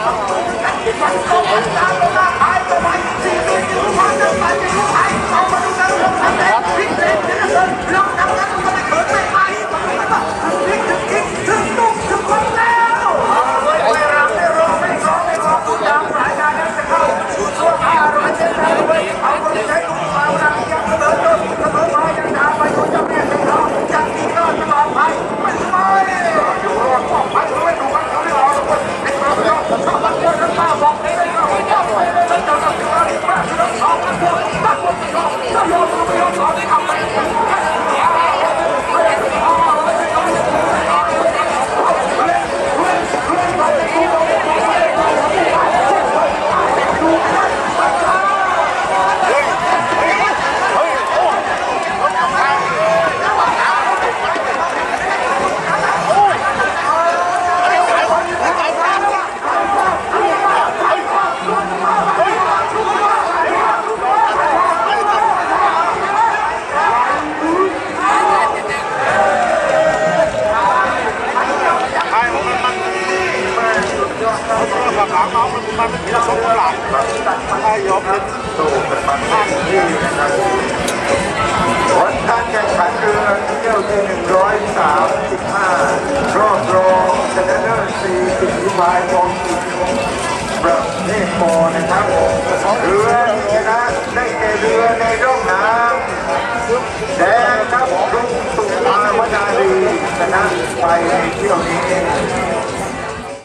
Thank you. หลังน้องมันมันเป็นที่สองหลังให้ยกเป็นสู้กันมาท่านที่นะครับผลการแข่งขันเรือเที่ยวที่135รอบรองชนะเลิศ40วิมายกองกินประเภทโมนะครับเรือที่ชนะได้แก่เรือในร่องน้ำแดงครับรุ่งสุภาวนารีชนะไปเที่ยวนี้